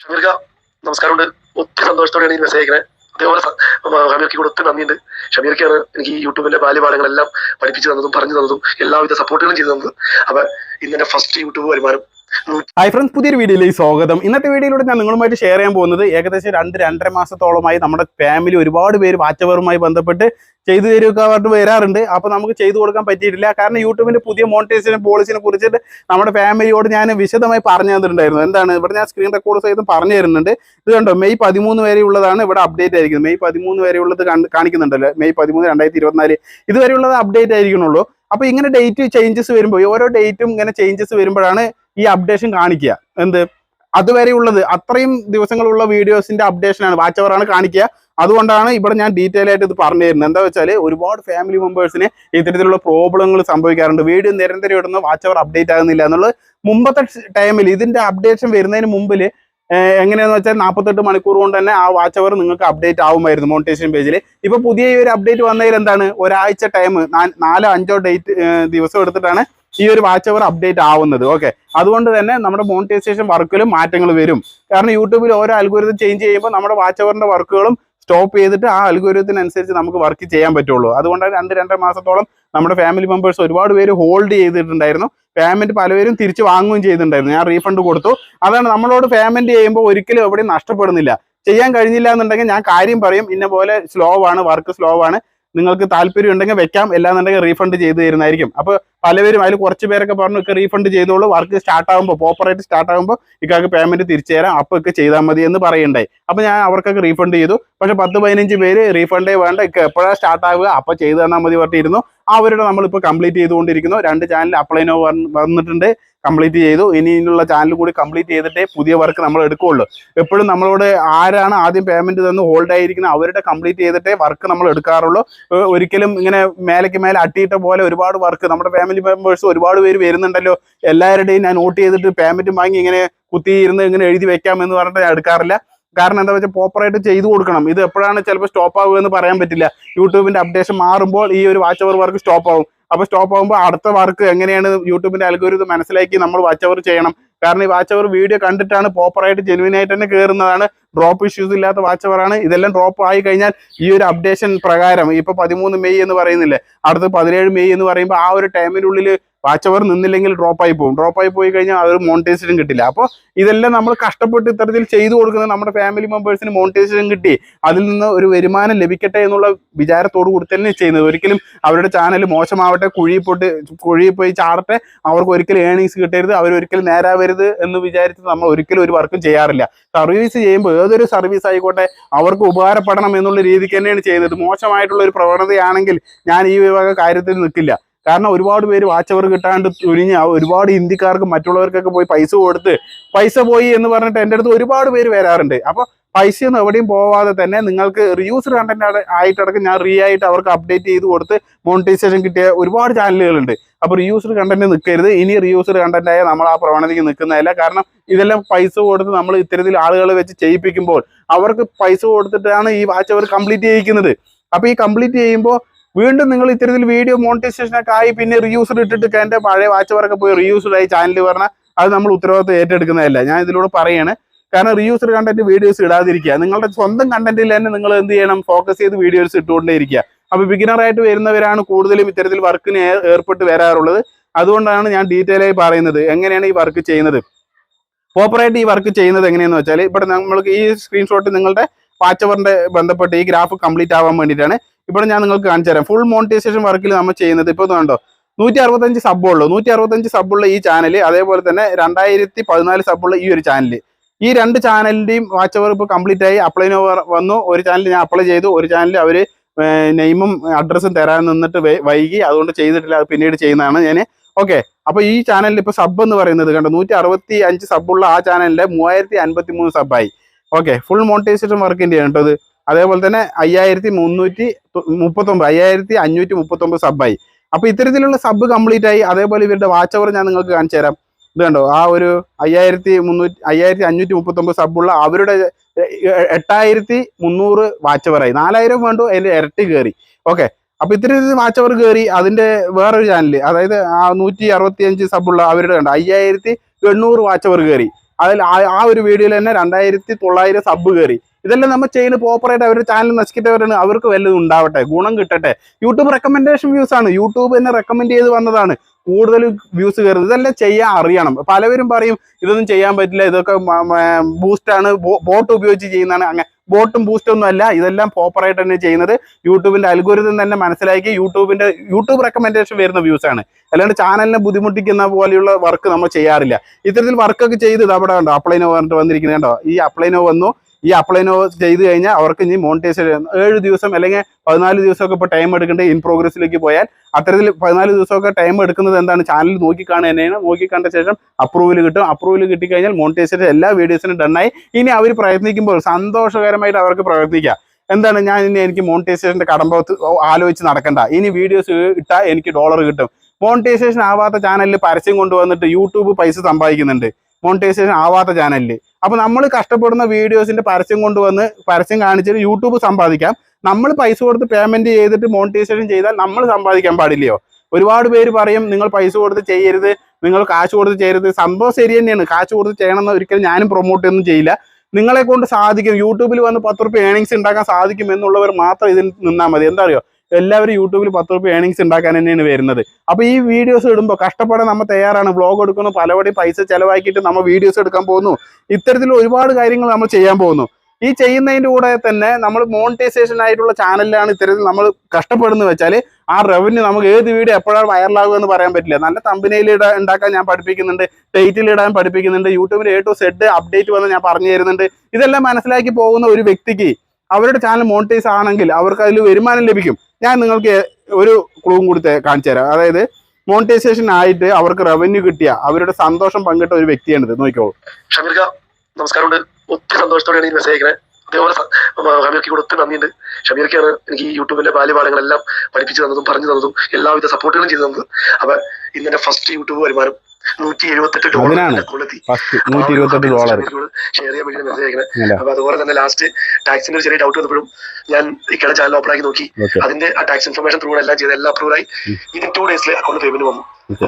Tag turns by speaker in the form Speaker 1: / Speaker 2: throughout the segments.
Speaker 1: ഷമീർക്ക നമസ്കാരമുണ്ട്. ഒത്തിരി സന്തോഷത്തോടെയാണ് ഈ മെസ്സേജ് അയക്കണേ. അതേപോലെ ഷമീർക്ക് കൂടെ ഒത്തിരി നന്ദിയുണ്ട്. ഷമീർക്കാണ് എനിക്ക് യൂട്യൂബിന്റെ ബാല്യപാഠങ്ങളെല്ലാം പഠിപ്പിച്ചു തന്നതും പറഞ്ഞു തന്നതും എല്ലാവിധ സപ്പോർട്ടുകളും ചെയ്തു തന്നത്. അപ്പൊ ഇന്നെ ഫസ്റ്റ് യൂട്യൂബ് വരുമാനം.
Speaker 2: ഹായ് ഫ്രണ്ട്സ് പുതിയൊരു വീഡിയോയിലേക്ക് സ്വാഗതം. ഇന്നത്തെ വീഡിയോയിലൂടെ ഞാൻ നിങ്ങളുമായിട്ട് ഷെയർ ചെയ്യാൻ പോകുന്നത് ഏകദേശം രണ്ട് രണ്ടര മാസത്തോളമായി നമ്മുടെ ഫാമിലി ഒരുപാട് പേര് വാച്ചവറുമായി ബന്ധപ്പെട്ട് ചെയ്തു തരുമൊക്കെ പറഞ്ഞിട്ട് വരാറുണ്ട്. അപ്പൊ നമുക്ക് ചെയ്തു കൊടുക്കാൻ പറ്റിയിട്ടില്ല. കാരണം യൂട്യൂബിന്റെ പുതിയ മോണിറ്റൈസേഷൻ പോളിസിനെ കുറിച്ചിട്ട് നമ്മുടെ ഫാമിലിയോട് ഞാൻ വിശദമായി പറഞ്ഞു തന്നിട്ടുണ്ടായിരുന്നു. എന്താണ്? ഇവിടെ ഞാൻ സ്ക്രീൻ റെക്കോർഡ് സഹിതം പറഞ്ഞു തരുന്നുണ്ട്. ഇത് കണ്ടോ? മെയ് പതിമൂന്ന് വരെ ഉള്ളതാണ് ഇവിടെ അപ്ഡേറ്റ് ആയിരിക്കുന്നത്. മെയ് പതിമൂന്ന് വരെ ഉള്ളത് കണ്ട്- കാണിക്കുന്നുണ്ടല്ലോ. മെയ് പതിമൂന്ന് രണ്ടായിരത്തി ഇരുപത്തിനാല് ഇതുവരെയുള്ളത് അപ്ഡേറ്റ് ആയിരിക്കണുള്ളൂ അപ്പൊ ഇങ്ങനെ ഡേറ്റ് ചേഞ്ചസ് വരുമ്പോൾ ഓരോ ഡേറ്റും ഇങ്ങനെ ചേഞ്ചസ് വരുമ്പോഴാണ് ഈ അപ്ഡേഷൻ കാണിക്കുക. എന്ത്? അതുവരെ ഉള്ളത് അത്രയും ദിവസങ്ങളുള്ള വീഡിയോസിന്റെ അപ്ഡേഷൻ ആണ്. വാച്ച് ആണ് കാണിക്കുക. അതുകൊണ്ടാണ് ഇവിടെ ഞാൻ ഡീറ്റെയിൽ ആയിട്ട് ഇത് പറഞ്ഞു തരുന്നത് എന്താ വെച്ചാൽ ഒരുപാട് ഫാമിലി മെമ്പേഴ്സിന് ഇത്തരത്തിലുള്ള പ്രോബ്ലങ്ങൾ സംഭവിക്കാറുണ്ട്. വീഡിയോ നിരന്തരം ഇടുന്ന വാച്ച് അവർ അപ്ഡേറ്റ് ആകുന്നില്ല എന്നുള്ളത് മുമ്പത്തെ ടൈമിൽ ഇതിന്റെ അപ്ഡേഷൻ വരുന്നതിന് മുമ്പിൽ എങ്ങനെയാന്ന് വെച്ചാൽ നാൽപ്പത്തെട്ട് മണിക്കൂർ കൊണ്ട് തന്നെ ആ വാച്ച് അവർ നിങ്ങൾക്ക് അപ്ഡേറ്റ് ആവുമായിരുന്നു മോണിറ്റേഷൻ പേജിൽ ഇപ്പൊ പുതിയ ഒരു അപ്ഡേറ്റ് വന്നതിൽ എന്താണ്? ഒരാഴ്ച ടൈം നാലോ അഞ്ചോ ഡേറ്റ് ദിവസം എടുത്തിട്ടാണ് ഈ ഒരു വാച്ച് അവർ അപ്ഡേറ്റ് ആവുന്നത്. ഓക്കെ അതുകൊണ്ട് തന്നെ നമ്മുടെ മോണിറ്റൈസേഷൻ വർക്കിലും മാറ്റങ്ങൾ വരും. കാരണം യൂട്യൂബിൽ ഓരോ അൽഗോരിതം ചേഞ്ച് ചെയ്യുമ്പോൾ നമ്മുടെ വാച്ച് അവറിന്റെ വർക്കുകളും സ്റ്റോപ്പ് ചെയ്തിട്ട് ആ അൽഗോരിതത്തിനനുസരിച്ച് നമുക്ക് വർക്ക് ചെയ്യാൻ പറ്റുള്ളൂ. അതുകൊണ്ട് രണ്ട് രണ്ടര മാസത്തോളം നമ്മുടെ ഫാമിലി മെമ്പേഴ്സ് ഒരുപാട് പേര് ഹോൾഡ് ചെയ്തിട്ടുണ്ടായിരുന്നു. പേയ്മെന്റ് പലവരും തിരിച്ചു വാങ്ങുകയും ചെയ്തിട്ടുണ്ടായിരുന്നു. ഞാൻ റീഫണ്ട് കൊടുത്തു. അതാണ് നമ്മളോട് പേയ്മെന്റ് ചെയ്യുമ്പോൾ ഒരിക്കലും എവിടെയും നഷ്ടപ്പെടുന്നില്ല. ചെയ്യാൻ കഴിഞ്ഞില്ല എന്നുണ്ടെങ്കിൽ ഞാൻ കാര്യം പറയും. ഇന്ന പോലെ സ്ലോ ആണ് വർക്ക് സ്ലോ ആണ്. നിങ്ങൾക്ക് താല്പര്യം ഉണ്ടെങ്കിൽ വെക്കാം. എല്ലാന്നുണ്ടെങ്കിൽ റീഫണ്ട് ചെയ്ത് തരുന്നതായിരിക്കും. അപ്പൊ പലവരും അതിൽ കുറച്ച് പേരൊക്കെ പറഞ്ഞു ഒക്കെ റീഫണ്ട് ചെയ്തോളൂ. വർക്ക് സ്റ്റാർട്ട് ആകുമ്പോൾ പ്രോപ്പറായിട്ട് സ്റ്റാർട്ട് ആകുമ്പോൾ ഇക്കാക്ക് പേയ്മെന്റ് തിരിച്ചു തരാം. അപ്പൊ ഒക്കെ ചെയ്താൽ മതി എന്ന് പറയണ്ടായി അപ്പൊ ഞാൻ അവർക്കൊക്കെ റീഫണ്ട് ചെയ്തു. പക്ഷെ പത്ത് പതിനഞ്ച് പേര് റീഫണ്ടേ വേണ്ട. ഇക്ക എപ്പോഴാണ് സ്റ്റാർട്ട് ആവുക? അപ്പൊ ചെയ്തു തന്നാൽ മതി പറഞ്ഞിരുന്നു. അവരുടെ നമ്മളിപ്പോൾ കംപ്ലീറ്റ് ചെയ്തുകൊണ്ടിരിക്കുന്നു. രണ്ട് ചാനൽ അപ്ലൈനോ വന്നിട്ടുണ്ട്. കംപ്ലീറ്റ് ചെയ്തു. ഇനിയുള്ള ചാനൽ കൂടി കംപ്ലീറ്റ് ചെയ്തിട്ടേ പുതിയ വർക്ക് നമ്മൾ എടുക്കുകയുള്ളൂ. എപ്പോഴും നമ്മളോട് ആരാണ് ആദ്യം പേയ്മെന്റ് തന്ന് ഹോൾഡ് ആയിരിക്കുന്ന അവരുടെ കംപ്ലീറ്റ് ചെയ്തിട്ടേ വർക്ക് നമ്മൾ എടുക്കാറുള്ളൂ. ഒരിക്കലും ഇങ്ങനെ മേലേക്ക് മേലെ അട്ടിയിട്ട പോലെ ഒരുപാട് വർക്ക് നമ്മുടെ ഫാമിലി മെമ്പേഴ്സ് ഒരുപാട് പേര് വരുന്നുണ്ടല്ലോ. എല്ലാവരുടെയും ഞാൻ നോട്ട് ചെയ്തിട്ട് പേയ്മെന്റ് വാങ്ങി ഇങ്ങനെ കുത്തിയിരുന്ന് ഇങ്ങനെ എഴുതി വെക്കാം എന്ന് പറഞ്ഞിട്ട് ഞാൻ എടുക്കാറില്ല. കാരണം എന്താ വെച്ചാൽ പ്രോപ്പറായിട്ട് ചെയ്തു കൊടുക്കണം. ഇത് എപ്പോഴാണ് ചിലപ്പോൾ സ്റ്റോപ്പ് ആവുക എന്ന് പറയാൻ പറ്റില്ല. യൂട്യൂബിന്റെ അപ്ഡേഷൻ മാറുമ്പോൾ ഈ ഒരു വാച്ച് അവർ വർക്ക് സ്റ്റോപ്പ് ആവും. അപ്പൊ സ്റ്റോപ്പ് ആകുമ്പോൾ അടുത്ത വർക്ക് എങ്ങനെയാണ് യൂട്യൂബിന്റെ അൽഗോരിതം മനസ്സിലാക്കി നമ്മൾ വാച്ച് അവർ ചെയ്യണം. കാരണം ഈ വാച്ച് അവർ വീഡിയോ കണ്ടിട്ടാണ് പ്രോപ്പറായിട്ട് ജെനുവിൻ ആയിട്ട് തന്നെ കയറുന്നതാണ് ഡ്രോപ്പ് ഇഷ്യൂസ് ഇല്ലാത്ത വാച്ച് അവറാണ് ഇതെല്ലാം ഡ്രോപ്പ് ആയി കഴിഞ്ഞാൽ ഈ ഒരു അപ്ഡേഷൻ പ്രകാരം ഇപ്പൊ പതിമൂന്ന് മെയ് എന്ന് പറയുന്നില്ലേ? അടുത്ത് പതിനേഴ് മെയ് എന്ന് പറയുമ്പോൾ ആ ഒരു ടൈമിനുള്ളിൽ വാച്ച് അവർ നിന്നില്ലെങ്കിൽ ഡ്രോപ്പ് ആയി പോകും. ഡ്രോപ്പ് ആയി പോയി കഴിഞ്ഞാൽ അവർ മോണിറ്റൈസേഷൻ കിട്ടില്ല. അപ്പോൾ ഇതെല്ലാം നമ്മൾ കഷ്ടപ്പെട്ട് ഇത്തരത്തിൽ ചെയ്തു കൊടുക്കുന്നത് നമ്മുടെ ഫാമിലി മെമ്പേഴ്സിന് മോണിറ്റൈസേഷൻ കിട്ടി. അതിൽ നിന്ന് ഒരു വരുമാനം ലഭിക്കട്ടെ എന്നുള്ള വിചാരത്തോടു കൂടി തന്നെ ചെയ്യുന്നത്. ഒരിക്കലും അവരുടെ ചാനൽ മോശമാവട്ടെ കുഴിയിൽ പോയിട്ട് കുഴിയിൽ പോയി ചാടട്ടെ അവർക്ക് ഒരിക്കലും ഏണിങ്സ് കിട്ടരുത് അവർ ഒരിക്കലും നേരാവരുത് എന്ന് വിചാരിച്ച് നമ്മൾ ഒരിക്കലും ഒരു വർക്കും ചെയ്യാറില്ല. സർവീസ് ചെയ്യുമ്പോൾ ഏതൊരു സർവീസ് ആയിക്കോട്ടെ അവർക്ക് ഉപകാരപ്പെടണം എന്നുള്ള രീതിക്ക് തന്നെയാണ് ചെയ്യുന്നത്. മോശമായിട്ടുള്ള ഒരു പ്രവണതയാണെങ്കിൽ ഞാൻ ഈ വക കാര്യത്തിൽ നിൽക്കില്ല. കാരണം ഒരുപാട് പേര് വാച്ചവർ കിട്ടാണ്ട് തുരിഞ്ഞ് ആ ഒരുപാട് ഹിന്ദിക്കാർക്ക് മറ്റുള്ളവർക്കൊക്കെ പോയി പൈസ കൊടുത്ത് പൈസ പോയി എന്ന് പറഞ്ഞിട്ട് എന്റെ അടുത്ത് ഒരുപാട് പേര് വരാറുണ്ട്. അപ്പോൾ പൈസയൊന്നും എവിടെയും പോവാതെ തന്നെ നിങ്ങൾക്ക് റിയൂസ്ഡ് കണ്ടന്റ് ആയിട്ടടക്കം ഞാൻ റീ ആയിട്ട് അവർക്ക് അപ്ഡേറ്റ് ചെയ്ത് കൊടുത്ത് മോണിറ്റൈസേഷൻ കിട്ടിയ ഒരുപാട് ചാനലുകളുണ്ട് അപ്പോൾ റിയൂസ്ഡ് കണ്ടന്റ് നിൽക്കരുത്. ഇനി റിയൂസ്ഡ് കണ്ടന്റ് ആയ നമ്മൾ ആ പ്രവണതയ്ക്ക് നിൽക്കുന്നതല്ല. കാരണം ഇതെല്ലാം പൈസ കൊടുത്ത് നമ്മൾ ഇത്തരത്തിൽ ആളുകളെ വെച്ച് ചെയ്യിപ്പിക്കുമ്പോൾ അവർക്ക് പൈസ കൊടുത്തിട്ടാണ് ഈ വാച്ച് അവർ കംപ്ലീറ്റ് ചെയ്യിക്കുന്നത്. അപ്പോൾ ഈ കംപ്ലീറ്റ് ചെയ്യുമ്പോൾ വീണ്ടും നിങ്ങൾ ഇത്തരത്തിൽ വീഡിയോ മോണിറ്റൈസേഷൻ ഒക്കെ ആയി പിന്നെ റിയൂസ്ഡ് ഇട്ടിട്ട് എന്റെ പഴയ വാച്ച് വർക്ക് പോയി റിയൂസ്ഡ് ആയി ചാനൽ പറഞ്ഞാൽ അത് നമ്മൾ ഉത്തരവാദിത്വം ഏറ്റെടുക്കുന്നതല്ല. ഞാൻ ഇതിലൂടെ പറയാണ്. കാരണം റിയൂസ്ഡ് കണ്ടന്റ് വീഡിയോസ് ഇടാതിരിക്കുക. നിങ്ങളുടെ സ്വന്തം കണ്ടന്റിൽ തന്നെ നിങ്ങൾ എന്ത് ചെയ്യണം? ഫോക്കസ് ചെയ്ത് വീഡിയോസ് ഇട്ടുകൊണ്ടേയിരിക്കുക അപ്പൊ ബിഗിനർ ആയിട്ട് വരുന്നവരാണ് കൂടുതലും ഇത്തരത്തിൽ വർക്കിന് ഏർപ്പെട്ട് വരാറുള്ളത്. അതുകൊണ്ടാണ് ഞാൻ ഡീറ്റെയിൽ ആയി പറയുന്നത്. എങ്ങനെയാണ് ഈ വർക്ക് ചെയ്യുന്നത്? പ്രോപ്പറായിട്ട് ഈ വർക്ക് ചെയ്യുന്നത് എങ്ങനെയെന്ന് വെച്ചാൽ ഇവിടെ നമ്മൾക്ക് ഈ സ്ക്രീൻഷോട്ട് നിങ്ങളുടെ വാച്ചവറിന്റെ ബന്ധപ്പെട്ട് ഈ ഗ്രാഫ് കംപ്ലീറ്റ് ആവാൻ വേണ്ടിയിട്ടാണ്. ഇവിടെ ഞാൻ നിങ്ങൾക്ക് കാണിച്ചു തരാം. ഫുൾ മോണിറ്റൈസേഷൻ വർക്കിൽ നമ്മൾ ചെയ്യുന്നത് ഇപ്പോൾ കണ്ടോ? നൂറ്റി അറുപത്തഞ്ച് സബ്ബുള്ളൂ നൂറ്റി അറുപത്തഞ്ച് സബ്ബുള്ള ഈ ചാനൽ അതേപോലെ തന്നെ രണ്ടായിരത്തി പതിനാല് സബ്ബുള്ള ഈ ഒരു ചാനൽ ഈ രണ്ട് ചാനലിന്റെയും വാച്ച് അവർ ഇപ്പോൾ കംപ്ലീറ്റ് ആയി. അപ്ലൈ വന്നു. ഒരു ചാനൽ ഞാൻ അപ്ലൈ ചെയ്തു. ഒരു ചാനൽ അവർ നെയിമും അഡ്രസ്സും തരാൻ നിന്നിട്ട് വൈകി. അതുകൊണ്ട് ചെയ്തിട്ടില്ല. അത് പിന്നീട് ചെയ്യുന്നതാണ് ഞാൻ ഓക്കെ അപ്പോൾ ഈ ചാനലിൽ ഇപ്പൊ സബ് എന്ന് പറയുന്നത് കണ്ടോ? നൂറ്റി അറുപത്തി അഞ്ച് സബ്ബുള്ള ആ ചാനലിന്റെ മൂവായിരത്തി അൻപത്തി മൂന്ന് സബായി ഓക്കെ ഫുൾ മോണിറ്റൈസേഷൻ വർക്കിന്റെ ആണ് കേട്ടോ അതേപോലെ തന്നെ അയ്യായിരത്തി മുന്നൂറ്റി മുപ്പത്തൊമ്പത് അയ്യായിരത്തി അഞ്ഞൂറ്റി മുപ്പത്തൊമ്പത് സബായി അപ്പൊ ഇത്തരത്തിലുള്ള സബ് കംപ്ലീറ്റ് ആയി അതേപോലെ ഇവരുടെ വാച്ച് അവർ ഞാൻ നിങ്ങൾക്ക് കാണിച്ചു തരാം. ഇത് കണ്ടോ? ആ ഒരു അയ്യായിരത്തി മുന്നൂറ്റി അയ്യായിരത്തി അഞ്ഞൂറ്റി മുപ്പത്തൊമ്പത് സബുള്ള അവരുടെ എട്ടായിരത്തി മുന്നൂറ് വാച്ച് അവറായി നാലായിരം വേണ്ടു അതിന്റെ ഇരട്ടി കയറി ഓക്കെ. അപ്പൊ ഇത്തരത്തിൽ വാച്ച് അവർ കയറി അതിന്റെ വേറൊരു ചാനൽ അതായത് ആ നൂറ്റി അറുപത്തി അഞ്ച് സബുള്ള അവരുടെ കണ്ടോ? അയ്യായിരത്തി എണ്ണൂറ് വാച്ച് അവർ കയറി അതിൽ ആ ഒരു വീഡിയോയിൽ തന്നെ രണ്ടായിരത്തി തൊള്ളായിരം സബ് കയറി ഇതെല്ലാം നമ്മൾ ചെയ്യുന്ന പ്രോപ്പറായിട്ട് അവരുടെ ചാനൽ നശിക്കുന്നവരാണ് അവർക്ക് വല്ലതും ഉണ്ടാവട്ടെ ഗുണം കിട്ടട്ടെ. യൂട്യൂബ് റെക്കമെൻഡേഷൻ വ്യൂസ് ആണ്. യൂട്യൂബ് തന്നെ റെക്കമെൻഡ് ചെയ്ത് വന്നതാണ്. കൂടുതൽ വ്യൂസ് കയറുന്നത്. ഇതെല്ലാം ചെയ്യാൻ അറിയണം. പലവരും പറയും ഇതൊന്നും ചെയ്യാൻ പറ്റില്ല. ഇതൊക്കെ ബൂസ്റ്റാണ് ബോട്ട് ഉപയോഗിച്ച് ചെയ്യുന്നതാണ്. അങ്ങനെ ബോട്ടും ബൂസ്റ്റും ഒന്നും അല്ല. ഇതെല്ലാം പ്രോപ്പറായിട്ട് തന്നെ ചെയ്യുന്നത്. യൂട്യൂബിന്റെ അൽഗോരിതം തന്നെ മനസ്സിലാക്കി യൂട്യൂബിന്റെ യൂട്യൂബ് റെക്കമെൻഡേഷൻ വരുന്ന വ്യൂസ് ആണ്. അല്ലാണ്ട് ചാനലിനെ ബുദ്ധിമുട്ടിക്കുന്ന പോലെയുള്ള വർക്ക് നമ്മൾ ചെയ്യാറില്ല. ഇത്തരത്തിൽ വർക്കൊക്കെ ചെയ്ത് അവിടെ കണ്ടോ അപ്ലൈനോ പറഞ്ഞിട്ട് വന്നിരിക്കുന്നത് കണ്ടോ? ഈ അപ്ലൈനോ വന്നു. ഈ അപ്ലൈനോ ചെയ്ത് കഴിഞ്ഞാൽ അവർക്ക് ഇനി മോണിറ്റൈസേഷൻ ഏഴ് ദിവസം അല്ലെങ്കിൽ പതിനാല് ദിവസമൊക്കെ ഇപ്പോൾ ടൈം എടുക്കേണ്ട ഇൻ പ്രോഗ്രസ്സിലേക്ക് പോയാൽ അത്തരത്തിൽ പതിനാല് ദിവസമൊക്കെ ടൈം എടുക്കുന്നത് എന്താണ്? ചാനൽ നോക്കിക്കാണുക തന്നെയാണ് നോക്കിക്കണ്ട ശേഷം അപ്രൂവൽ കിട്ടും. അപ്രൂവൽ കിട്ടിക്കഴിഞ്ഞാൽ മോണിറ്റൈസേഷൻ എല്ലാ വീഡിയോസിനും ഡണ്ണായി ഇനി അവർ പ്രയത്നിക്കുമ്പോൾ സന്തോഷകരമായിട്ട് അവർക്ക് പ്രയത്നിക്കാം എന്താണ്? ഞാൻ ഇനി എനിക്ക് മോണിറ്റൈസേഷന്റെ കടമ്പത്ത് ആലോചിച്ച് നടക്കണ്ട. ഇനി വീഡിയോസ് ഇട്ടാൽ എനിക്ക് ഡോളർ കിട്ടും. മോണിറ്റൈസേഷൻ ആവാത്ത ചാനലിൽ പരസ്യം കൊണ്ടുവന്നിട്ട് യൂട്യൂബ് പൈസ സമ്പാദിക്കുന്നുണ്ട്. മോണിറ്റൈസേഷൻ ആവാത്ത ചാനലിൽ അപ്പൊ നമ്മൾ കഷ്ടപ്പെടുന്ന വീഡിയോസിന്റെ പരസ്യം കൊണ്ടുവന്ന് പരസ്യം കാണിച്ചിട്ട് യൂട്യൂബ് സമ്പാദിക്കാം. നമ്മൾ പൈസ കൊടുത്ത് പേയ്മെന്റ് ചെയ്തിട്ട് മോണിറ്റൈസേഷൻ ചെയ്താൽ നമ്മൾ സമ്പാദിക്കാൻ പാടില്ലയോ? ഒരുപാട് പേര് പറയും നിങ്ങൾ പൈസ കൊടുത്ത് ചെയ്യരുത് നിങ്ങൾ കാശ് കൊടുത്ത് ചെയ്യരുത്. സംഭവം ശരി തന്നെയാണ്. കാശ് കൊടുത്ത് ചെയ്യണമെന്ന് ഒരിക്കലും ഞാനും പ്രൊമോട്ട് ഒന്നും ചെയ്യില്ല. നിങ്ങളെ കൊണ്ട് സാധിക്കും. യൂട്യൂബിൽ വന്ന് പത്ത് റുപ്യ ഏണിങ്സ് ഉണ്ടാക്കാൻ സാധിക്കും എന്നുള്ളവർ മാത്രം ഇതിൽ നിന്നാൽ മതി. എന്താ അറിയോ? എല്ലാവരും യൂട്യൂബിൽ പത്ത് റുപ്യ ഏണിങ്സ് ഉണ്ടാക്കാൻ തന്നെയാണ് വരുന്നത്. അപ്പോൾ ഈ വീഡിയോസ് ഇടുമ്പോൾ കഷ്ടപ്പെടാൻ നമ്മൾ തയ്യാറാണ്. വ്ളോഗ് എടുക്കുന്നു പലവടി പൈസ ചിലവാക്കിയിട്ട് നമ്മൾ വീഡിയോസ് എടുക്കാൻ പോകുന്നു. ഇത്തരത്തിൽ ഒരുപാട് കാര്യങ്ങൾ നമ്മൾ ചെയ്യാൻ പോകുന്നു. ഈ ചെയ്യുന്നതിന്റെ കൂടെ തന്നെ നമ്മൾ മോണിറ്റൈസേഷൻ ആയിട്ടുള്ള ചാനലിലാണ് ഇത്തരത്തിൽ നമ്മൾ കഷ്ടപ്പെടുന്നത് വെച്ചാൽ ആ റവന്യൂ നമുക്ക് ഏത് വീഡിയോ എപ്പോഴാണ് വൈറലാകുക എന്ന് പറയാൻ പറ്റില്ല. നല്ല തമ്പനയിൽ ഉണ്ടാക്കാൻ ഞാൻ പഠിപ്പിക്കുന്നുണ്ട് ടൈറ്റിൽ ഇടാൻ പഠിപ്പിക്കുന്നുണ്ട് യൂട്യൂബിൽ എ ടു സെഡ് അപ്ഡേറ്റ് വന്ന് ഞാൻ പറഞ്ഞു തരുന്നുണ്ട്. ഇതെല്ലാം മനസ്സിലാക്കി പോകുന്ന ഒരു വ്യക്തിക്ക് അവരുടെ ചാനൽ മോണിറ്റൈസ് ആണെങ്കിൽ അവർക്ക് അതിൽ വരുമാനം ലഭിക്കും. ഞാൻ നിങ്ങൾക്ക് ഒരു ക്ലൂവും കൂടി കാണിച്ചു തരാം. അതായത് മോണിറ്റൈസേഷൻ ആയിട്ട് അവർക്ക് റവന്യൂ കിട്ടിയ അവരുടെ സന്തോഷം പങ്കിട്ട ഒരു വ്യക്തിയാണ് വ്യക്തിയാണിത് നോക്കിക്കോളൂ
Speaker 1: ഷമീർക്ക ഒത്തിരി സന്തോഷത്തോടെയാണ് ഈ മെസ്സേജ് ഷമീർക്കാണ് എനിക്ക് ഈ യൂട്യൂബിന്റെ ബാല്യപാഠങ്ങളെല്ലാം പഠിപ്പിച്ചു തന്നതും പറഞ്ഞു തന്നതും എല്ലാവിധ സപ്പോർട്ടുകളും ചെയ്തു തന്നത്. അപ്പൊ ഇന്നെ ഫസ്റ്റ് യൂട്യൂബ് വരുമാനം. നൂറ്റി എഴുപത്തെട്ട്. ഡോളർ
Speaker 2: നൂറ്റി ഇരുപത്തെട്ട് ഡോളർ
Speaker 1: ഷെയർ ചെയ്യാൻ വേണ്ടി മെസ്സേജ് അയക്കണേ? അപ്പൊ അതുപോലെ തന്നെ ലാസ്റ്റ് ടാക്സിന്റെ ഒരു ചെറിയ ഡൗട്ട് വന്നപ്പോഴും ഞാൻ ഇക്കടെ ചാനൽ ഓപ്പൺ ആക്കി നോക്കി. അതിന്റെ ആ ടാക്സ് ഇൻഫർമേഷൻ ത്രൂ എല്ലാം ചെയ്ത് എല്ലാം അപ്രൂവ് ആയി. വിതിൻ ടു ഡേയ്സിൽ അക്കൗണ്ട് പേയ്മെന്റ് വന്നു.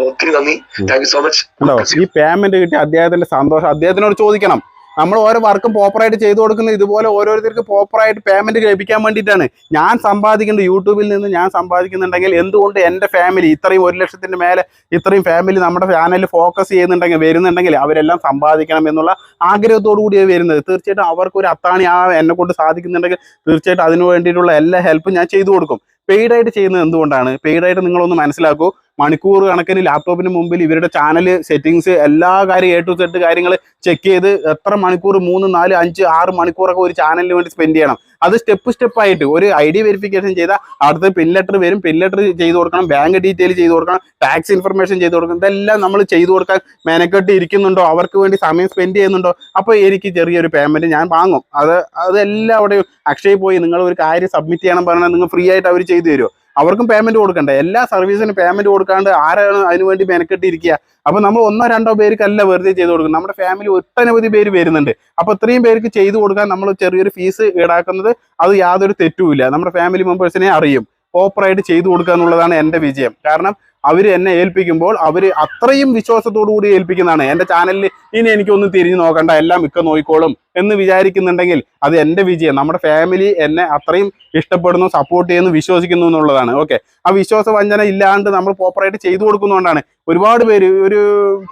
Speaker 1: ഒത്തിരി നന്ദി. താങ്ക് യു സോ മച്ച്
Speaker 2: ഈ പേയ്മെന്റ് കിട്ടിയ അദ്ദേഹത്തിന്റെ സന്തോഷം. അദ്ദേഹത്തിനോട് ചോദിക്കണം. നമ്മൾ ഓരോ വർക്കും പ്രോപ്പറായിട്ട് ചെയ്തു കൊടുക്കുന്നത് ഇതുപോലെ ഓരോരുത്തർക്ക് പ്രോപ്പറായിട്ട് പേയ്മെന്റ് ലഭിക്കാൻ വേണ്ടിയിട്ടാണ്. ഞാൻ സമ്പാദിക്കേണ്ട യൂട്യൂബിൽ നിന്ന് ഞാൻ സമ്പാദിക്കുന്നുണ്ടെങ്കിൽ എന്തുകൊണ്ട് എന്റെ ഫാമിലി ഇത്രയും ഒരു ലക്ഷത്തിന്റെ മേലെ ഇത്രയും ഫാമിലി നമ്മുടെ ചാനലിൽ ഫോക്കസ് ചെയ്യുന്നുണ്ടെങ്കിൽ വരുന്നുണ്ടെങ്കിൽ അവരെല്ലാം സമ്പാദിക്കണം എന്നുള്ള ആഗ്രഹത്തോടു കൂടിയാണ് വരുന്നത്. തീർച്ചയായിട്ടും അവർക്ക് ഒരു അത്താണി ആ എന്നെ കൊണ്ട് സാധിക്കുന്നുണ്ടെങ്കിൽ തീർച്ചയായിട്ടും അതിനു വേണ്ടിയിട്ടുള്ള എല്ലാ ഹെൽപ്പും ഞാൻ ചെയ്തു കൊടുക്കും. പെയ്ഡായിട്ട് ചെയ്യുന്നത് എന്തുകൊണ്ടാണ്? പെയ്ഡായിട്ട് നിങ്ങളൊന്ന് മനസ്സിലാക്കൂ. മണിക്കൂർ കണക്കിന് ലാപ്ടോപ്പിന് മുമ്പിൽ ഇവരുടെ ചാനൽ സെറ്റിങ്സ് എല്ലാ കാര്യം എ ടു സെറ്റ് കാര്യങ്ങൾ ചെക്ക് ചെയ്ത് എത്ര മണിക്കൂർ? മൂന്ന് നാല് അഞ്ച് ആറ് മണിക്കൂറൊക്കെ ഒരു ചാനലിന് വേണ്ടി സ്പെൻഡ് ചെയ്യണം. അത് സ്റ്റെപ്പ് സ്റ്റെപ്പ് ആയിട്ട് ഒരു ഐ ഡി വെരിഫിക്കേഷൻ ചെയ്താൽ അടുത്ത പിൻ ലെറ്റർ വരും. പിൻ ലെറ്റർ ചെയ്ത് കൊടുക്കണം. ബാങ്ക് ഡീറ്റെയിൽ ചെയ്ത് കൊടുക്കണം. ടാക്സ് ഇൻഫർമേഷൻ ചെയ്ത് കൊടുക്കണം. ഇതെല്ലാം നമ്മൾ ചെയ്ത് കൊടുക്കാൻ മെനക്കെട്ട് ഇരിക്കുന്നുണ്ടോ? അവർക്ക് വേണ്ടി സമയം സ്പെൻഡ് ചെയ്യുന്നുണ്ടോ? അപ്പോൾ എനിക്ക് ചെറിയൊരു പേയ്മെന്റ് ഞാൻ വാങ്ങും. അത് അതെല്ലാം അവിടെ അക്ഷയ് പോയി നിങ്ങൾ ഒരു കാര്യം സബ്മിറ്റ് ചെയ്യണം പറഞ്ഞാൽ നിങ്ങൾ ഫ്രീ ആയിട്ട് അവർ ചെയ്തു തരുമോ അവർക്കും പേയ്മെന്റ് കൊടുക്കണ്ടേ? എല്ലാ സർവീസിനും പേയ്മെന്റ് കൊടുക്കാണ്ട് ആരാണ് അതിനുവേണ്ടി വേണ്ടി മെനക്കെട്ട് ഇരിക്കുക അപ്പൊ നമ്മൾ ഒന്നോ രണ്ടോ പേർക്കല്ല വെറുതെ ചെയ്ത് കൊടുക്കും നമ്മുടെ ഫാമിലി ഒട്ടനവധി പേര് വരുന്നുണ്ട്. അപ്പൊ ഇത്രയും പേർക്ക് ചെയ്തു കൊടുക്കാൻ നമ്മൾ ചെറിയൊരു ഫീസ് ഈടാക്കുന്നത് അത് യാതൊരു തെറ്റുമില്ല. നമ്മുടെ ഫാമിലി മെമ്പേഴ്സിനെ അറിയും. പ്രോപ്പറായിട്ട് ചെയ്തു കൊടുക്കുക എന്നുള്ളതാണ് എന്റെ വിജയം. കാരണം അവർ എന്നെ ഏൽപ്പിക്കുമ്പോൾ അവർ അത്രയും വിശ്വാസത്തോടു കൂടി ഏൽപ്പിക്കുന്നതാണ്. എന്റെ ചാനലിൽ ഇനി എനിക്കൊന്നും തിരിഞ്ഞു നോക്കണ്ട എല്ലാം മിക്ക നോക്കിക്കോളും എന്ന് വിചാരിക്കുന്നുണ്ടെങ്കിൽ അത് എന്റെ വിജയം. നമ്മുടെ ഫാമിലി എന്നെ അത്രയും ഇഷ്ടപ്പെടുന്നു സപ്പോർട്ട് ചെയ്യുന്നു വിശ്വസിക്കുന്നു എന്നുള്ളതാണ്. ഓക്കെ ആ വിശ്വാസ വഞ്ചന ഇല്ലാണ്ട് നമ്മൾ പ്രോപ്പറായിട്ട് ചെയ്തു കൊടുക്കുന്നതുകൊണ്ടാണ് ഒരുപാട് പേര് ഒരു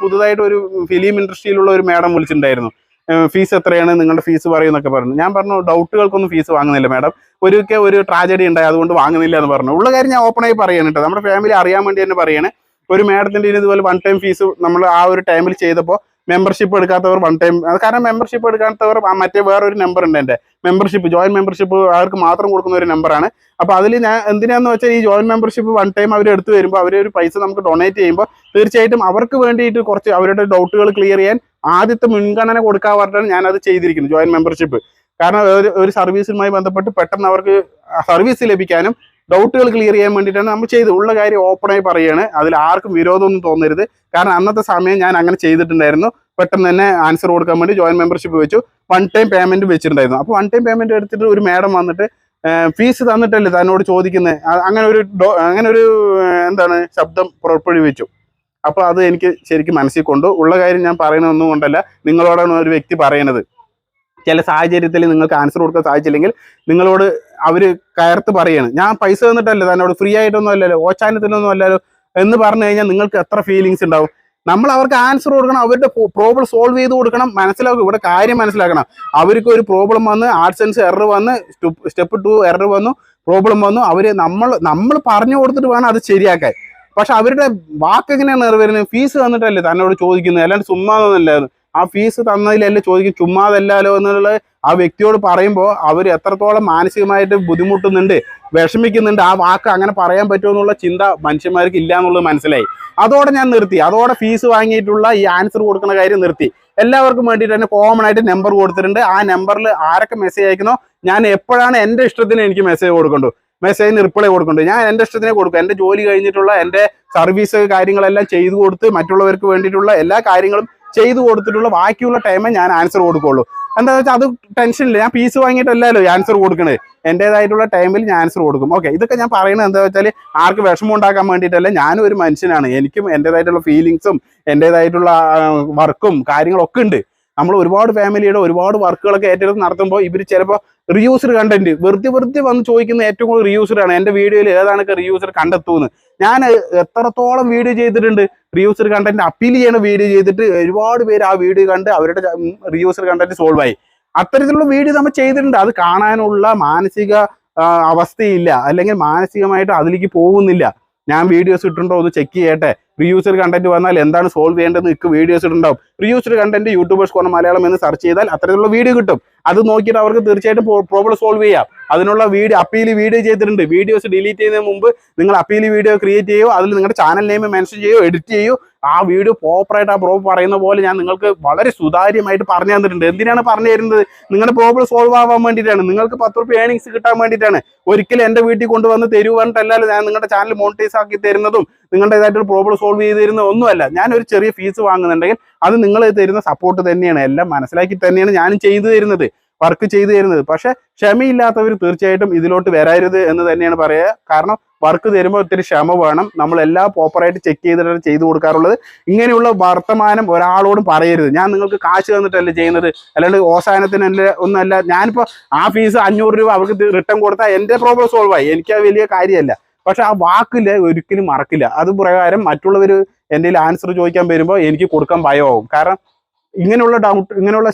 Speaker 2: പുതുതായിട്ട് ഒരു ഫിലിം ഇൻഡസ്ട്രിയിലുള്ള ഒരു മാഡം വിളിച്ചിട്ടുണ്ടായിരുന്നു. ഫീസ് എത്രയാണ് നിങ്ങളുടെ ഫീസ് പറയുന്നൊക്കെ പറഞ്ഞു. ഞാൻ പറഞ്ഞു ഡൗട്ടുകൾക്കൊന്നും ഫീസ് വാങ്ങുന്നില്ല മാഡം ഒരിക്കൽ ഒരു ട്രാജഡി ഉണ്ടായി അതുകൊണ്ട് വാങ്ങുന്നില്ല എന്ന് പറഞ്ഞു. ഉള്ള കാര്യം ഞാൻ ഓപ്പണായി പറയാണ് കേട്ടോ. നമ്മുടെ ഫാമിലി അറിയാൻ വേണ്ടി തന്നെ പറയാണ്. ഒരു മാഡത്തിന്റെ ഇതുപോലെ വൺ ടൈം ഫീസ് നമ്മൾ ആ ഒരു ടൈമിൽ ചെയ്തപ്പോൾ മെമ്പർഷിപ്പ് എടുക്കാത്തവർ വൺ ടൈം കാരണം മെമ്പർഷിപ്പ് എടുക്കാത്തവർ മറ്റേ വേറൊരു നമ്പർ ഉണ്ട് എന്റെ. മെമ്പർഷിപ്പ് ജോയിൻ മെമ്പർഷിപ്പ് അവർക്ക് മാത്രം കൊടുക്കുന്ന ഒരു നമ്പറാണ് അപ്പോൾ അതിൽ ഞാൻ എന്തിനാന്ന് വെച്ചാൽ ഈ ജോയിൻ മെമ്പർഷിപ്പ് വൺ ടൈം അവർ എടുത്തു വരുമ്പോൾ അവർ ഒരു പൈസ നമുക്ക് ഡൊണേറ്റ് ചെയ്യുമ്പോൾ തീർച്ചയായിട്ടും അവർക്ക് വേണ്ടിയിട്ട് കുറച്ച് അവരുടെ ഡൗട്ടുകൾ ക്ലിയർ ചെയ്യാൻ ആദ്യത്തെ മുൻഗണന കൊടുക്കാൻ പറഞ്ഞിട്ടാണ് ഞാൻ അത് ചെയ്തിരിക്കുന്നത് ജോയിൻ മെമ്പർഷിപ്പ് കാരണം ഒരു സർവീസുമായി ബന്ധപ്പെട്ട് പെട്ടെന്ന് അവർക്ക് സർവീസ് ലഭിക്കാനും ഡൗട്ടുകൾ ക്ലിയർ ചെയ്യാൻ വേണ്ടിയിട്ടാണ് നമ്മൾ ചെയ്തത്. ഉള്ള കാര്യം ഓപ്പണായി പറയുകയാണ് അതിൽ ആർക്കും വിരോധമൊന്നും തോന്നരുത്. കാരണം അന്നത്തെ സമയം ഞാൻ അങ്ങനെ ചെയ്തിട്ടുണ്ടായിരുന്നു. പെട്ടെന്ന് തന്നെ ആൻസർ കൊടുക്കാൻ വേണ്ടി ജോയിൻ മെമ്പർഷിപ്പ് വെച്ചു. വൺ ടൈം പേയ്മെന്റ് വെച്ചിട്ടുണ്ടായിരുന്നു. അപ്പോൾ വൺ ടൈം പേയ്മെന്റ് എടുത്തിട്ട് ഒരു മാഡം വന്നിട്ട് ഫീസ് തന്നിട്ടല്ലേ തന്നോട് ചോദിക്കുന്നത് അങ്ങനെ ഒരു അങ്ങനെ ഒരു എന്താണ് ശബ്ദം പുറപ്പെടുവിച്ചു. അപ്പോൾ അത് എനിക്ക് ശരിക്കും മനസ്സിൽ കൊണ്ടു. ഉള്ള കാര്യം ഞാൻ പറയുന്നതൊന്നും കൊണ്ടല്ല. നിങ്ങളോടാണ് ഒരു വ്യക്തി പറയണത്. ചില സാഹചര്യത്തിൽ നിങ്ങൾക്ക് ആൻസർ കൊടുക്കാൻ സാധിച്ചില്ലെങ്കിൽ നിങ്ങളോട് അവർ കയർത്ത് പറയാണ്. ഞാൻ പൈസ തന്നിട്ടല്ല തന്നോട് ഫ്രീ ആയിട്ടൊന്നും അല്ലല്ലോ ഓച്ചാനത്തിനൊന്നും അല്ലല്ലോ എന്ന് പറഞ്ഞു കഴിഞ്ഞാൽ നിങ്ങൾക്ക് എത്ര ഫീലിങ്സ് ഉണ്ടാവും? നമ്മൾ അവർക്ക് ആൻസർ കൊടുക്കണം അവരുടെ പ്രോബ്ലം സോൾവ് ചെയ്ത് കൊടുക്കണം മനസ്സിലാക്കും ഇവിടെ കാര്യം മനസ്സിലാക്കണം. അവർക്ക് ഒരു പ്രോബ്ലം വന്ന് ആർട്ട് സെൻസ് എറർ വന്ന് സ്റ്റെപ്പ് ടു എറർ വന്നു പ്രോബ്ലം വന്നു. അവർ നമ്മൾ നമ്മൾ പറഞ്ഞു കൊടുത്തിട്ട് വേണം അത് ശരിയാക്കാൻ. പക്ഷെ അവരുടെ വാക്ക് എങ്ങനെയാണ് നിറവേറുന്നത്? ഫീസ് തന്നിട്ടല്ലേ തന്നോട് ചോദിക്കുന്നത്? അല്ലാണ്ട് ചുമ്മാതൊന്നല്ലായിരുന്നു ആ ഫീസ് തന്നതിലല്ലേ ചോദിക്കും ചുമ്മാതല്ലാലോ എന്നുള്ള ആ വ്യക്തിയോട് പറയുമ്പോൾ അവർ എത്രത്തോളം മാനസികമായിട്ട് ബുദ്ധിമുട്ടുന്നുണ്ട് വിഷമിക്കുന്നുണ്ട് ആ വാക്ക് അങ്ങനെ പറയാൻ പറ്റുമോ എന്നുള്ള ചിന്ത മനുഷ്യന്മാർക്ക് ഇല്ല എന്നുള്ളത് മനസ്സിലായി. അതോടെ ഞാൻ നിർത്തി. അതോടെ ഫീസ് വാങ്ങിയിട്ടുള്ള ഈ ആൻസർ കൊടുക്കുന്ന കാര്യം നിർത്തി. എല്ലാവർക്കും വേണ്ടിയിട്ട് തന്നെ കോമൺ ആയിട്ട് നമ്പർ കൊടുത്തിട്ടുണ്ട്. ആ നമ്പറിൽ ആരൊക്കെ മെസ്സേജ് അയക്കുന്നോ? ഞാൻ എപ്പോഴാണ് എന്റെ ഇഷ്ടത്തിന് എനിക്ക് മെസ്സേജ് കൊടുക്കണ്ടു മെസ്സേജിന് റിപ്ലൈ കൊടുക്കുന്നുണ്ട്. ഞാൻ എന്റെ ഇഷ്ടത്തിനെ കൊടുക്കും. എന്റെ ജോലി കഴിഞ്ഞിട്ടുള്ള എന്റെ സർവീസ് കാര്യങ്ങളെല്ലാം ചെയ്തു കൊടുത്ത് മറ്റുള്ളവർക്ക് വേണ്ടിയിട്ടുള്ള എല്ലാ കാര്യങ്ങളും ചെയ്തു കൊടുത്തിട്ടുള്ള ബാക്കിയുള്ള ടൈമേ ഞാൻ ആൻസർ കൊടുക്കുള്ളൂ. എന്താ വെച്ചാൽ അത് ടെൻഷനില്ല ഞാൻ ഫീസ് വാങ്ങിയിട്ടല്ലല്ലോ ആൻസർ കൊടുക്കണേ. എന്റെതായിട്ടുള്ള ടൈമിൽ ഞാൻ ആൻസർ കൊടുക്കും. ഓക്കെ ഇതൊക്കെ ഞാൻ പറയുന്നത് എന്താ വെച്ചാൽ ആർക്ക് വിഷമം ഉണ്ടാക്കാൻ വേണ്ടിയിട്ടല്ല. ഞാനും ഒരു മനുഷ്യനാണ്. എനിക്കും എന്റെതായിട്ടുള്ള ഫീലിങ്സും എന്റെതായിട്ടുള്ള വർക്കും കാര്യങ്ങളൊക്കെ ഉണ്ട്. നമ്മൾ ഒരുപാട് ഫാമിലിയുടെ ഒരുപാട് വർക്കുകളൊക്കെ ഏറ്റെടുത്ത് നടത്തുമ്പോൾ ഇവർ ചിലപ്പോൾ റിയൂസർ കണ്ടന്റ് വെറുതെ വെറുതെ വന്ന് ചോദിക്കുന്ന ഏറ്റവും കൂടുതൽ റിയൂസറാണ് എന്റെ വീഡിയോയിൽ ഏതാണൊക്കെ റിയൂസർ കണ്ടെത്തുന്നത് ഞാൻ എത്രത്തോളം വീഡിയോ ചെയ്തിട്ടുണ്ട് റിയൂസർ കണ്ടന്റ് അപ്പീൽ ചെയ്യണ വീഡിയോ ചെയ്തിട്ട് ഒരുപാട് പേര് ആ വീഡിയോ കണ്ട് അവരുടെ റിയൂസർ കണ്ടന്റ് സോൾവ് ആയി. അത്തരത്തിലുള്ള വീഡിയോ നമ്മൾ ചെയ്തിട്ടുണ്ട്. അത് കാണാനുള്ള മാനസിക അവസ്ഥയില്ല. അല്ലെങ്കിൽ മാനസികമായിട്ട് അതിലേക്ക് പോകുന്നില്ല. ഞാൻ വീഡിയോസ് ഇട്ടുണ്ടോ ഒന്ന് ചെക്ക് ചെയ്യട്ടെ. റിയൂസർ കണ്ടന്റ് വന്നാൽ എന്താണ് സോൾവ് ചെയ്യേണ്ടതെന്ന് നിങ്ങൾക്ക് videos ഇട്ടുണ്ടാവും reused content YouTubers corner Malayalam എന്ന് സെർച്ച് ചെയ്താൽ അത്തരത്തിലുള്ള വീഡിയോ കിട്ടും. അത് നോക്കിയിട്ട് അവർക്ക് തീർച്ചയായിട്ടും പ്രോബ്ലം സോൾവ് ചെയ്യാം. അതിനുള്ള വീഡിയോ അപ്പീൽ വീഡിയോ ചെയ്തിട്ടുണ്ട്. വീഡിയോസ് ഡിലീറ്റ് ചെയ്യുന്നതിന് മുമ്പ് നിങ്ങൾ അപ്പീൽ വീഡിയോ ക്രിയേറ്റ് ചെയ്യുമോ അതിൽ നിങ്ങളുടെ ചാനൽ നെയിം മെൻഷൻ ചെയ്യുമോ എഡിറ്റ് ചെയ്യോ ആ വീഡിയോ പ്രോപ്പറായിട്ട് ആ പ്രോ പറയുന്ന പോലെ ഞാൻ നിങ്ങൾക്ക് വളരെ സുതാര്യമായിട്ട് പറഞ്ഞു തന്നിട്ടുണ്ട്. എന്തിനാണ് പറഞ്ഞു തരുന്നത്? നിങ്ങളുടെ പ്രോബ്ലം സോൾവ് ആവാൻ വേണ്ടിയിട്ടാണ്. നിങ്ങൾക്ക് പത്ത് റുപ്യ ഏണിങ്സ് കിട്ടാൻ വേണ്ടിയിട്ടാണ്. ഒരിക്കലും എന്റെ വീട്ടിൽ കൊണ്ടുവന്ന് തരുവാനിട്ടല്ലാതെ ഞാൻ നിങ്ങളുടെ ചാനൽ മോണിറ്റൈസ് ആക്കി തരുന്നതും നിങ്ങളുടേതായിട്ടൊരു പ്രോബ്ലം സോൾവ് ചെയ്ത് തരുന്ന ഒന്നുമല്ല. ഞാനൊരു ചെറിയ ഫീസ് വാങ്ങുന്നുണ്ടെങ്കിൽ അത് നിങ്ങൾ തരുന്ന സപ്പോർട്ട് തന്നെയാണ്. എല്ലാം മനസ്സിലാക്കി തന്നെയാണ് ഞാനും ചെയ്തു തരുന്നത്. വർക്ക് ചെയ്തു തരുന്നത്. പക്ഷെ ക്ഷമയില്ലാത്തവർ തീർച്ചയായിട്ടും ഇതിലോട്ട് വരരുത് എന്ന് തന്നെയാണ് പറയുക. കാരണം വർക്ക് തരുമ്പോൾ ഒത്തിരി ക്ഷമ വേണം. നമ്മൾ എല്ലാം പ്രോപ്പറായിട്ട് ചെക്ക് ചെയ്തിട്ടാണ് ചെയ്തു കൊടുക്കാറുള്ളത്. ഇങ്ങനെയുള്ള വർത്തമാനം ഒരാളോടും പറയരുത്. ഞാൻ നിങ്ങൾക്ക് കാശ് തന്നിട്ടല്ലേ ചെയ്യുന്നത്. അല്ലാണ്ട് ഓസാനത്തിനല്ല ഒന്നല്ല. ഞാനിപ്പോൾ ആ ഫീസ് അഞ്ഞൂറ് രൂപ അവർക്ക് റിട്ടേൺ കൊടുത്താൽ എന്റെ പ്രോബ്ലം സോൾവ് ആയി. എനിക്ക് ആ വലിയ കാര്യമല്ല. പക്ഷെ ആ വാക്കിൽ ഒരിക്കലും മറക്കില്ല. അത് പ്രകാരം മറ്റുള്ളവർ എന്റെ ആൻസർ ചോദിക്കാൻ വരുമ്പോൾ എനിക്ക് കൊടുക്കാൻ ഭയമാകും കാരണം ഇങ്ങനെയുള്ള ഡൗട്ട് ഇങ്ങനെയുള്ള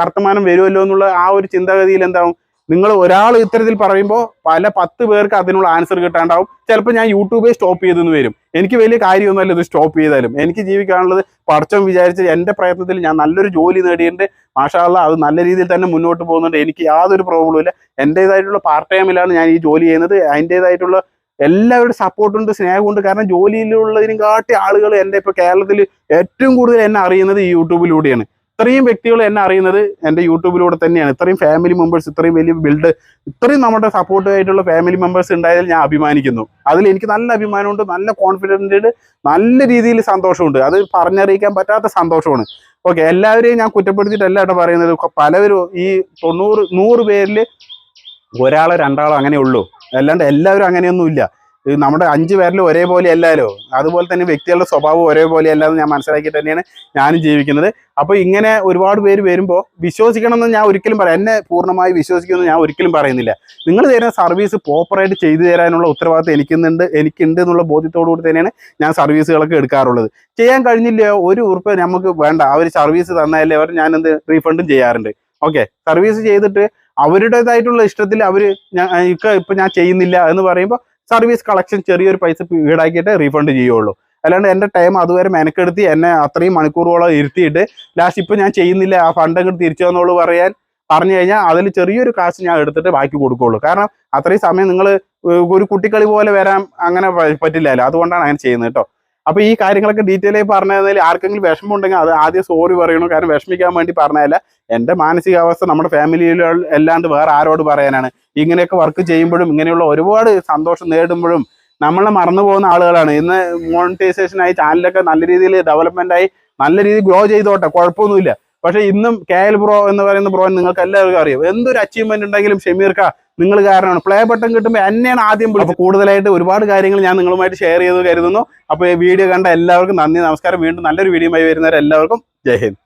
Speaker 2: വർത്തമാനം വരുമല്ലോ എന്നുള്ള ആ ഒരു ചിന്താഗതിയിൽ എന്താവും? നിങ്ങൾ ഒരാൾ ഇത്തരത്തിൽ പറയുമ്പോൾ പല പത്ത് പേർക്ക് അതിനുള്ള ആൻസർ കിട്ടാണ്ടാവും. ചിലപ്പോൾ ഞാൻ യൂട്യൂബേ സ്റ്റോപ്പ് ചെയ്തെന്ന് വരും. എനിക്ക് വലിയ കാര്യമൊന്നുമല്ല ഇത് സ്റ്റോപ്പ് ചെയ്താലും. എനിക്ക് ജീവിക്കാനുള്ളത് പഠിച്ചം വിചാരിച്ച് എന്റെ പ്രയത്നത്തിൽ ഞാൻ നല്ലൊരു ജോലി നേടിയിട്ടുണ്ട്. മാഷാള്ള അത് നല്ല രീതിയിൽ തന്നെ മുന്നോട്ട് പോകുന്നുണ്ട്. എനിക്ക് യാതൊരു പ്രോബ്ലവും ഇല്ല. എന്റേതായിട്ടുള്ള പാർട്ട് ടൈമിലാണ് ഞാൻ ഈ ജോലി ചെയ്യുന്നത്. അതിന്റേതായിട്ടുള്ള എല്ലാവരുടെ സപ്പോർട്ടുണ്ട് സ്നേഹമുണ്ട് കാരണം ജോലിയിലുള്ളതിനും കാട്ടി ആളുകൾ എന്റെ ഇപ്പോൾ കേരളത്തിൽ ഏറ്റവും കൂടുതൽ എന്നെ അറിയുന്നത് ഈ യൂട്യൂബിലൂടെയാണ്. ഇത്രയും വ്യക്തികൾ എന്നെ അറിയുന്നത് എന്റെ യൂട്യൂബിലൂടെ തന്നെയാണ്. ഇത്രയും ഫാമിലി മെമ്പേഴ്സ് ഇത്രയും വലിയ ബിൽഡ് ഇത്രയും നമ്മുടെ സപ്പോർട്ടായിട്ടുള്ള ഫാമിലി മെമ്പേഴ്സ് ഉണ്ടായതിൽ ഞാൻ അഭിമാനിക്കുന്നു. അതിൽ എനിക്ക് നല്ല അഭിമാനമുണ്ട് നല്ല കോൺഫിഡന്റ് നല്ല രീതിയിൽ സന്തോഷമുണ്ട്. അത് പറഞ്ഞറിയിക്കാൻ പറ്റാത്ത സന്തോഷമാണ്. ഓക്കെ എല്ലാവരെയും ഞാൻ കുറ്റപ്പെടുത്തിയിട്ടല്ല കേട്ടോ പറയുന്നത്. പലവരും ഈ തൊണ്ണൂറ് നൂറ് പേരിൽ ഒരാളോ രണ്ടാളോ അങ്ങനെ ഉള്ളൂ. അല്ലാണ്ട് എല്ലാവരും അങ്ങനെയൊന്നുമില്ല നമ്മുടെ അഞ്ച് പേരിൽ ഒരേപോലെ അല്ലല്ലോ അതുപോലെ തന്നെ വ്യക്തികളുടെ സ്വഭാവം ഒരേപോലെ അല്ല എന്ന് ഞാൻ മനസ്സിലാക്കി തന്നെയാണ് ഞാനും ജീവിക്കുന്നത്. അപ്പോൾ ഇങ്ങനെ ഒരുപാട് പേര് വരുമ്പോൾ വിശ്വസിക്കണമെന്ന് ഞാൻ ഒരിക്കലും പറയാം. എന്നെ പൂർണമായി വിശ്വസിക്കുമെന്ന് ഞാൻ ഒരിക്കലും പറയുന്നില്ല. നിങ്ങൾ തരുന്ന സർവീസ് പ്രോപ്പറായിട്ട് ചെയ്തു തരാനുള്ള ഉത്തരവാദിത്വം എനിക്കുന്നുണ്ട് എനിക്കുണ്ട് എന്നുള്ള ബോധ്യത്തോടു കൂടി തന്നെയാണ് ഞാൻ സർവീസുകളൊക്കെ എടുക്കാറുള്ളത്. ചെയ്യാൻ കഴിഞ്ഞില്ലയോ? ഒരു ഉറുപ്പ് നമുക്ക് വേണ്ട. അവർ സർവീസ് തന്നാലേ അവർ ഞാനെന്ത് റീഫണ്ടും ചെയ്യാറുണ്ട്. ഓക്കെ സർവീസ് ചെയ്തിട്ട് അവരുടേതായിട്ടുള്ള ഇഷ്ടത്തിൽ അവർ ഇക്ക ഇപ്പം ഞാൻ ചെയ്യുന്നില്ല എന്ന് പറയുമ്പോൾ സർവീസ് കളക്ഷൻ ചെറിയൊരു പൈസ ഈടാക്കിയിട്ട് റീഫണ്ട് ചെയ്യുള്ളൂ. അല്ലാണ്ട് എന്റെ ടൈം അതുവരെ മെനക്കെടുത്തി എന്നെ അത്രയും മണിക്കൂറുകളോ ഇരുത്തിയിട്ട് ലാസ്റ്റ് ഇപ്പം ഞാൻ ചെയ്യുന്നില്ല ആ ഫണ്ട് അങ്ങോട്ട് തിരിച്ചു തന്നോളൂ പറയാൻ പറഞ്ഞു കഴിഞ്ഞാൽ അതിൽ ചെറിയൊരു കാശ് ഞാൻ എടുത്തിട്ട് ബാക്കി കൊടുക്കുള്ളൂ. കാരണം അത്രയും സമയം നിങ്ങൾ ഒരു കുട്ടിക്കളി പോലെ വരാൻ അങ്ങനെ പറ്റില്ലല്ലോ അതുകൊണ്ടാണ് അങ്ങനെ ചെയ്യുന്നത് കേട്ടോ. അപ്പൊ ഈ കാര്യങ്ങളൊക്കെ ഡീറ്റെയിൽ ആയി പറഞ്ഞതിൽ ആർക്കെങ്കിലും വിഷമം ഉണ്ടെങ്കിൽ അത് ആദ്യം സോറി പറയണു? കാരണം വിഷമിക്കാൻ വേണ്ടി പറഞ്ഞതല്ല. എന്റെ മാനസികാവസ്ഥ നമ്മുടെ ഫാമിലിയിൽ അല്ലാണ്ട് വേറെ ആരോട് പറയാനാണ്. ഇങ്ങനെയൊക്കെ വർക്ക് ചെയ്യുമ്പോഴും ഇങ്ങനെയുള്ള ഒരുപാട് സന്തോഷം നേടുമ്പോഴും നമ്മളെ മറന്നു പോകുന്ന ആളുകളാണ്. ഇന്ന് മോണിറ്റൈസേഷൻ ആയി ചാനലൊക്കെ നല്ല രീതിയിൽ ഡെവലപ്മെന്റ് ആയി നല്ല രീതിയിൽ ഗ്രോ ചെയ്തോട്ടെ കുഴപ്പമൊന്നുമില്ല. പക്ഷെ ഇന്നും കെ എൽ ബ്രോ എന്ന് പറയുന്ന ബ്രോ നിങ്ങൾക്ക് എല്ലാവർക്കും അറിയാം. എന്തൊരു അച്ചീവ്മെന്റ് ഉണ്ടെങ്കിലും ഷമീർക്ക നിങ്ങൾ കാരണമാണ്. പ്ലേ ബട്ടൺ കിട്ടുമ്പോൾ എന്നെയാണ് ആദ്യം വിളിച്ചത്. കൂടുതലായിട്ട് ഒരുപാട് കാര്യങ്ങൾ ഞാൻ നിങ്ങളുമായിട്ട് ഷെയർ ചെയ്തു കരുതുന്നു. അപ്പോൾ ഈ വീഡിയോ കണ്ട എല്ലാവർക്കും നന്ദി നമസ്കാരം. വീണ്ടും നല്ലൊരു വീഡിയോ ആയി വരുന്നവരെല്ലാവർക്കും ജയ് ഹിന്ദ്.